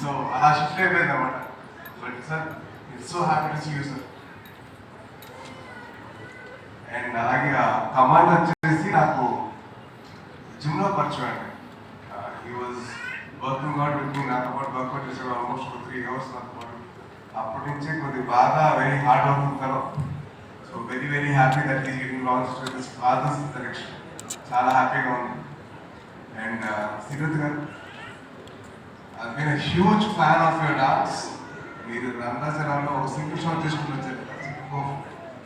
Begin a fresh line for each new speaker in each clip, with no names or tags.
So అలా shift అయిపోయింది అనమాట but sir it's so happy to see you sir and అలాగే కమాండ్ వచ్చేసి నాకు జిమ్లో పరిచయం అండి he was working out with me నాతో పాటు వర్కౌట్ చేసాడు ఆల్మోస్ట్ ఒక త్రీ అవర్స్ నాతో పాటు. అప్పటి నుంచి కొద్ది బాగా వెరీ హార్డ్ వర్కింగ్ తను so very very happy that is getting launch to this father's direction చాలా హ్యాపీగా ఉంది. And Sirat uh, garu I mean huge fan of your dance dance. మీరు రంగాచలంలో ఒక సింగిల్ షాట్ తీసుకుని వచ్చారు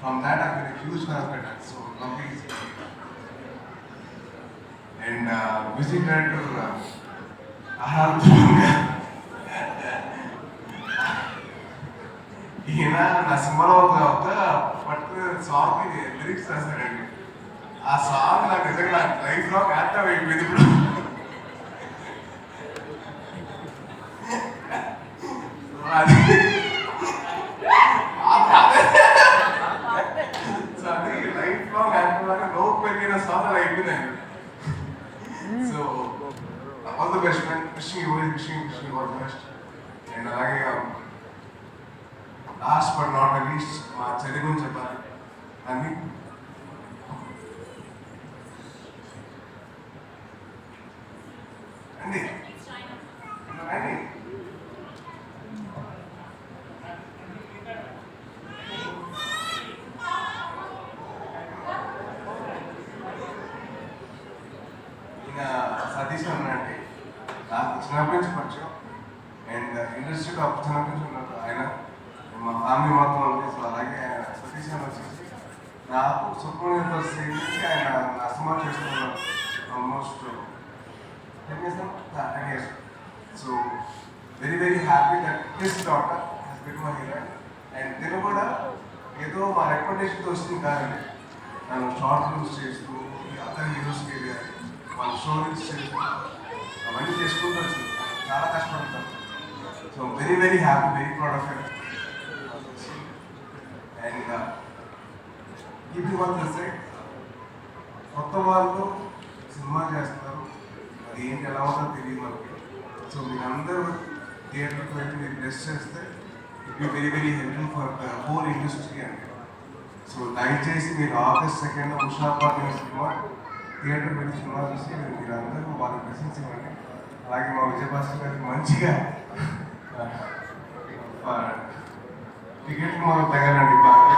from that I mean huge fan of your dance so lovely and music director Aahar ఈయన నా సినిమాలో ఒక పర్టికులర్ సాంగ్ లిరిక్స్ రాశాడండి. ఆ సాంగ్ నాకు నిజంగా నాకు లైఫ్లో యాక్టివ్ అయిపోయింది ఇప్పుడు అది సో అది లైఫ్ లాంగ్ పెరిగిన సాంగ్ అయిపోయిందండి so all the best man wishing you wishing wishing all the best and అలాగే లాస్ట్ బట్ నాట్ లీస్ట్ మా చెల్లి గురించి చెప్పాలి అండి ఈయన సతీష్ అన్నండి నాకు చిన్నప్పటి నుంచి పరిచయం. అండ్ ఇండస్ట్రీలో అప్పుడు చిన్నప్పటి నుంచి ఉన్నారు ఆయన మా ఫ్యామిలీ మొత్తం ఉంది సో అలాగే ఆయన సతీష్ అని వచ్చేసి నాకు సుబ్రహ్మణ్యం స్టేజ్ ఆయన నా సినిమా చేస్తున్నారు almost ten years ten years so very very happy that his daughter he's bit my hero and తిను కూడా ఏదో మా రెకమెండేషన్తో వచ్చింది కాదండి. నన్ను షార్ట్ ఫిల్మ్స్ చేస్తూ అతని స్టోరీస్ అవన్నీ చేసుకుంటూ చాలా కష్టపడతాను so very very happy very proud of and keeping కొత్త వాళ్ళు సినిమా చేస్తారు. అది ఏంటి ఎలా ఉందో తెలియదు మనకి. సో మీరందరూ థియేటర్కి వెళ్ళి మీరు టెస్ట్ చేస్తే it be very very helpful for the whole industry అండి. సో దయచేసి మీరు ఆగస్ట్ సెకండ్ ఉషా పార్టీ సినిమా థియేటర్ వెళ్ళి సినిమా చూసి మీరు వాళ్ళకి అలాగే మా విజయభాస్కర్ గారికి మంచిగా టికెట్ మనం తగలండి బాగా.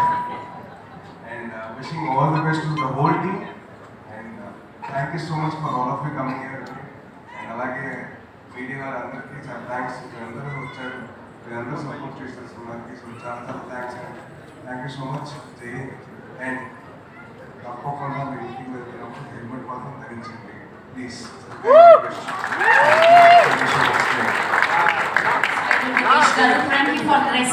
And wishing all the best the whole team and thank you so much for all of you coming year and అలాగే మీడియా వారందరికీ చాలా థ్యాంక్స్ మీరందరూ వచ్చారు. మీరందరూ సపోర్ట్ చేశారు. సినిమాకి సో చాలా చాలా థ్యాంక్స్ అండి. Thank you so much Jai and తప్పకుండా మీ ఇంటికి వెళ్తున్నప్పుడు హెల్మెట్ మాత్రం ధరించండి. Please
Thank you for the dressing.